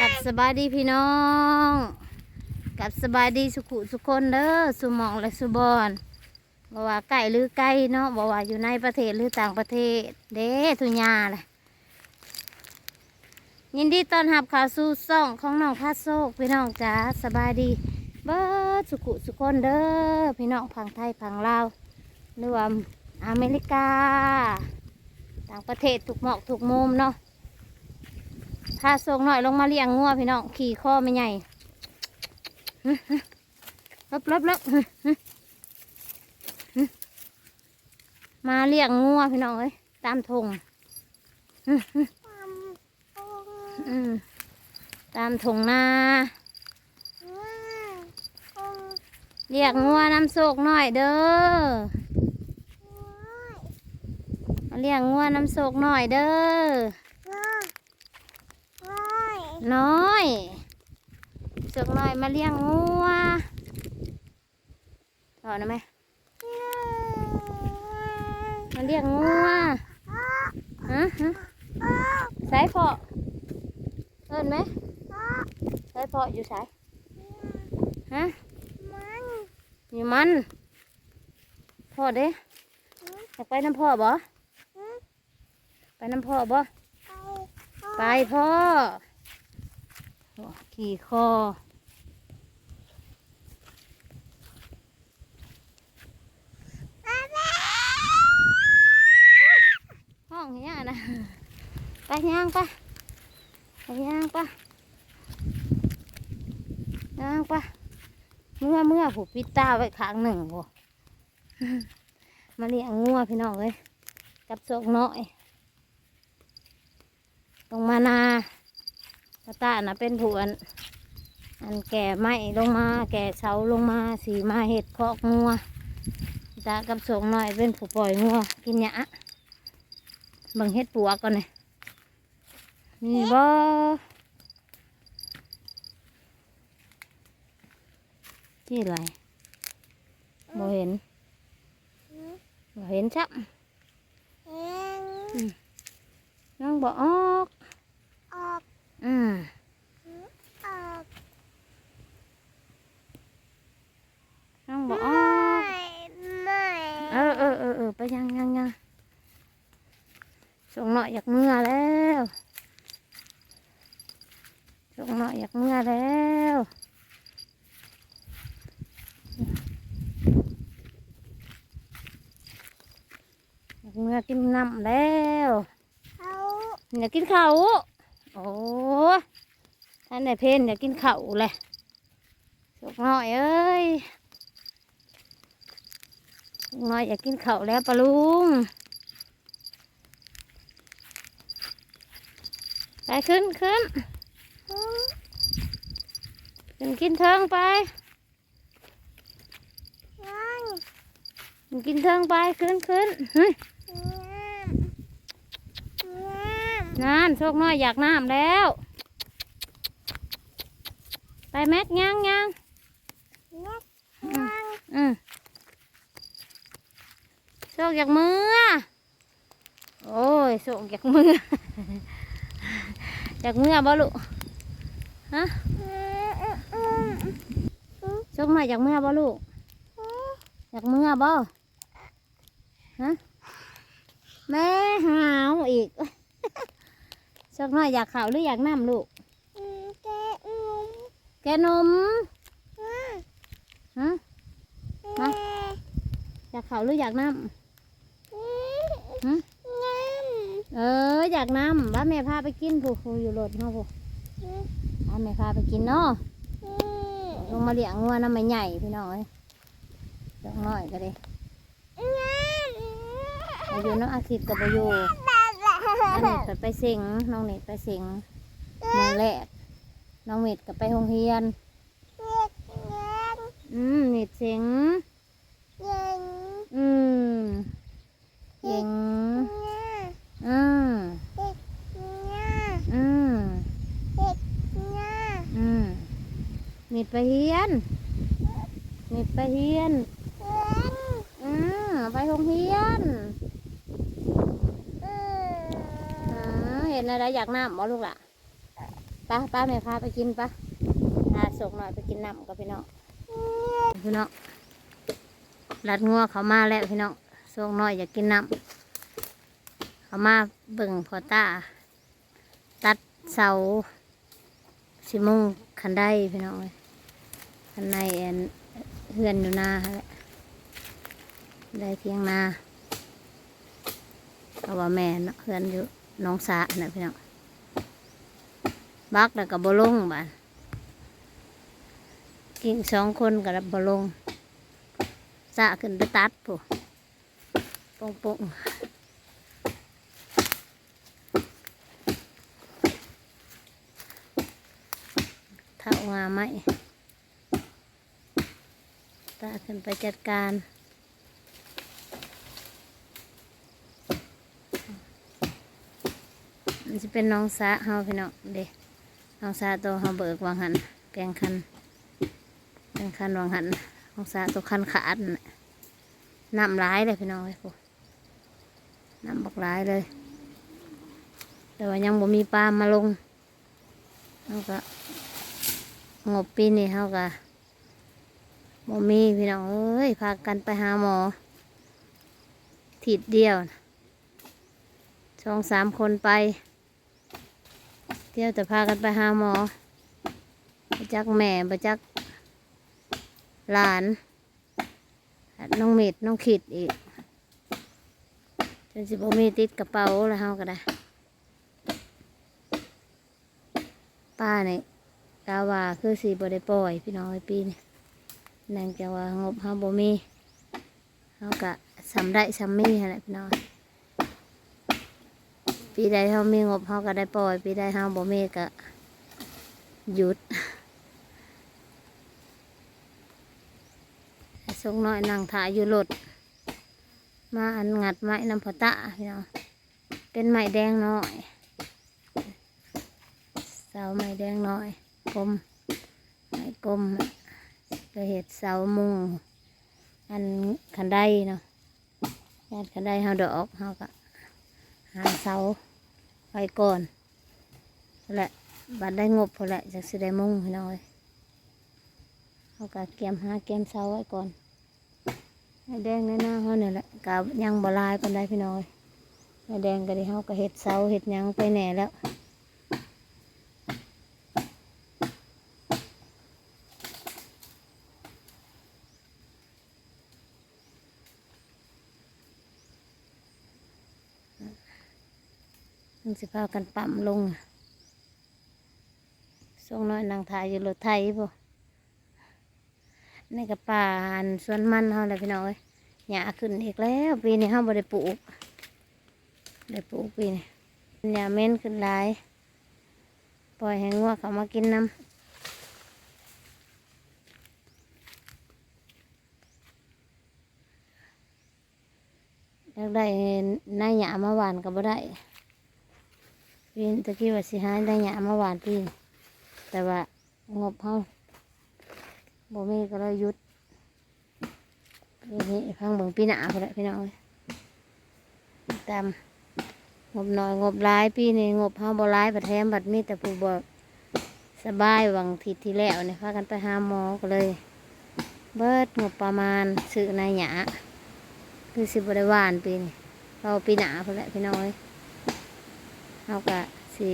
กับสบายดีพี่น้อง กับสบายดีสุขุสุคนเด้อสุหมองและสุบอนบอกว่าไก่หรือไก่เนาะบอกว่าอยู่ในประเทศหรือต่างประเทศ เด้ทุญาเลยยินดีต้อนรับข่าวสู่ซ่องของน้องพาโซกพี่น้องจ๋าสบายดีเบิดสุขุสุคนเด้อพี่น้องพังไทยพังลาวหรือว่าอเมริกา ต่างประเทศถูกหมอกถูกมุมเนาะ พาส่งหน่อยลงมาเลี้ยงงัวพี่น้องขี่ข้อไม่ใหญ่ลบลบลบมาเลี้ยงงัวพี่น้องเอ้ยตามทงตามทงนาเลี้ยงงัวน้ำโศกหน่อยเด้อเลี้ยงงัวน้ำโศกหน่อยเด้อ น้อยสุกน้อยมาเลี้ยงงัวถอนได้ไหมมาเลี้ยงงัวฮะฮะสายพอเอินไหมสายพออยู่สายฮะอยู่มันพ่อเด้อยากไปน้ำพ่อบ่ไปน้ำพ่อบ่ไปพ่อโอ้ ขี่คอ ห้องเนี้ยนะไปย่างไปไปย่างไปย่างไปเมื่อเมื่อผูปิดตาไว้ข้างหนึ่งโหมาเลี้ยงงัวพี่น้องเลยกับโศกน้อย ตรงมานา ตาตาน่ะเป็นผู้อันอันแก่ไม้ลงมา แก่เสาลงมา สีมาเห็ดคอกงัวตากับสงหน่อยเป็นผู้ปล่อยงัวกินหยาเบิ่งเห็ดปัวก่อนเลยนี่บ่ที่อะไรบ่เห็นบ่เห็นชับน้องบ่ออก อืม น้องบอกออกเออเออเออเออไปยังยังยังส่งหน่อยอยากเมื่อแล้วส่งหน่อยอยากเมื่อแล้วอยากเมื่อกินน้ำแล้วอยากกินข้าว โอ้ท่านได้เพนอยากกินข้าวเลยส่งหน่อยเอ้ยน้อยอยากกินข้าวแล้วปะลุงไปขึ้นขึ้นขึ้นกินเทิงไปกินเทิงไปขึ้นขึ้น เฮ้ยนานโชคน้อยอยากน้ำแล้ว ไปแม็กยังยังอืมโชคอยากมือโอ้ยโชคอยากมืออยากมือบ่ลูกฮะโชคมาอยากมือบ่ลูกอยากมือบ่ฮะแม่หาวอีก โชคน้อยอยากข่าวหรืออยากน้ำลูกแกนมฮะอยากข่าวหรืออยากน้ำเอออยากนำว่าแม่พาไปกินผู้ผู้อยู่รถเนาะผู้ว่าแม่พาไปกินเนาะลงมาเลี้ยงงัวน้ำไม่ใหญ่พี่น้องเอ้ยจังน้อยก็ได้อายุน้องอาทิตย์กับอายุ อันนี้ก็ไปเสิงน้องเน็ตไปเสิงมือแรกน้องเม็ดก็ไปโรงเรียน อืมเน็ตเสิงอืมเก่งอืมอืมอืมเน็ตไปเฮียนเน็ตไปเฮียนอืมไปโรงเรียนอ่าเห็นอะไรอยากน้ำบ่ลูกล่ะป้าป้าแม่พาไปกินปะพาส่งหน่อยไปกินน้ำกับพี่น้องพี่น้องรัดงัวเขามาแล้วพี่น้องส่งหน่อยอยากกินน้ำเขามาเบิ่งพอตาตัดเสาสิมุงคันได้พี่น้องเอ้ยคันในแอนเฮือนอยู่นาแหละได้เทียงนาเพราะว่าแม่เนาะเฮือนอยู่ น้องสาน่ะพี่น้องบักแล้วก็บลงบ้านกิ่งสองคนกับบลงสะขึ้นไปตัดผู้ปงปงๆเท่างาไหมตาขึ้นไปจัดการ มันจะเป็นน้องสาเฮาพี่น้องเด้น้องสาตัวเฮาเบิกวางหันแปลงคันแปลงคันวางหันน้องสาตัวคันขาดน้ำร้ายเลยพี่น้องไอ้พวกน้ำบักร้ายเลย แต่ว่ายังบ่มีปลามาลงเฮาก็งบปีนี้เฮาก็บ่มีพี่น้องเอ้ยพากันไปหาหมอทิดเดียวน่ะสองสามคนไป ที่ยวแต่พากันไปหาหมอไปจักแม่ไปจักหลาน น้องเม็ดน้องขิดอีกจนสิบมีติดกระเป๋าแล้วเฮาก็ได้ ป้าเนี่ยกาว่าคือสีบได้ปล่อย พี่น้องไอปีนี่นั่นจะว่างบเฮาบ่มีเฮาก็สำได้สำมีหั่นแหละพี่น้อง ปีใดเขามีงบเขาก็ได้ปล่อย ปีใดเขาบ่มีก็หยุดส่งน้อยนั่งถ่ายอยู่รถมาอันงัดไม้น้ำพอตะพี่น้องเป็นไม้แดงน้อยเสาไม้แดงน้อยกลมไม้กลมก็เห็ดเสามุงอันคันไดเนาะงานคันไดเขาดอกเขาก็หาเสา ไปก่อนแหละบัดได้งบพอแหละจากสิได้มุ่งพี่น้อยเขากะเกียมหาเกียมเสาไว้ก่อนไอ้แดงในหน้าเขาเนี่ยแหละกายังบลายกันได้พี่น้อยไอ้แดงก็ได้เขาก็เห็ดเสาเห็ดยังไปแหน่แล้ว มันสิพากันปั๊มลงส่งน้อยนางถ่ายอยู่รถไทยป่ในกระป่านสวนมันเขาเลยพี่น้อยหญ้าขึ้นอีกแล้วปีนี้เขาบ่ได้ปลูกได้ปลูกปีนี้หญ้าเม้นขึ้นหลายปล่อยให้งัวเขามากินน้ำอยากได้น้าหญ้ามาหวานก็บ่ได้ ปีนตะกี้ว่าสิหาได้หยามาหวานปีนแต่ว่างบเขาบ่มีก็เลยยุดปีนี้พังเบิ่งปีหนาก็ได้พี่น้องเอ้ยตามงบน้อยงบหลายปีนี้งบเขาบ่หลายบัดแถมบัดมีแต่ผู้บ่สบายหวังทิศที่แล้วเนี่ยพากันไปหาหมอก็เลย เบิดงบประมาณซื้อนายหยาคือสิบ่ได้หวานปีนี้เราปีหนาพอแหละพี่น้องเอ้ยเราก็ สิ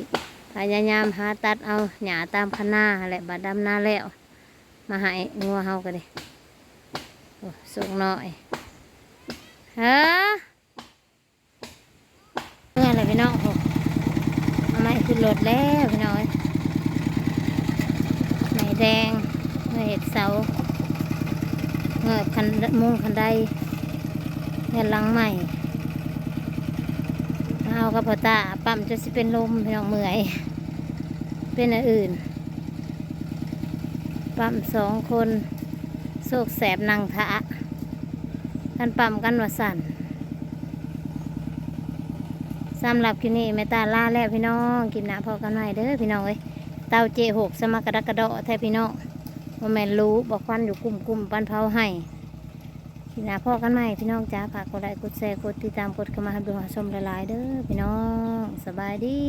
พยายามหาตัดเอาหญ้าตามคันาแหละบัดดำหน้าแล้ว มาให้งัวเฮาก็ดิโอ้สุกหน่อยฮะเมื่อไรพี่น้องโอ้มาไม่ขึ้นรถแล้วพี่น้อยไหนแดงเงยเห็ดเสาเงยคันมุงคันไดเงินหลังใหม่ เอากับพ่อตาปั๊มจะสิเป็นลมพี่น้องเมื่อย เป็นอันอื่น ปั๊มสองคนโศกแสบนังทะกันปั๊มกันว่าสั่นสำหรับคลิปนี้แม่ตาล่าแล้วพี่น้องกินหนาพอกันหม่เด้อพี่น้องเอ้ยเตาเจหกสมักกระดกกระดาะแท้พี่น้องว่าแม่รู้บอกควันอยู่กลุ่มกลุ่มปันเผาให้ ที่หนาพ่อกันใหม่พี่น้องจ้าฝากกดไลค์กดแชร์กดติดตามกดเข้ามาให้ดูหาชมหลายๆเด้อพี่น้องสบายดี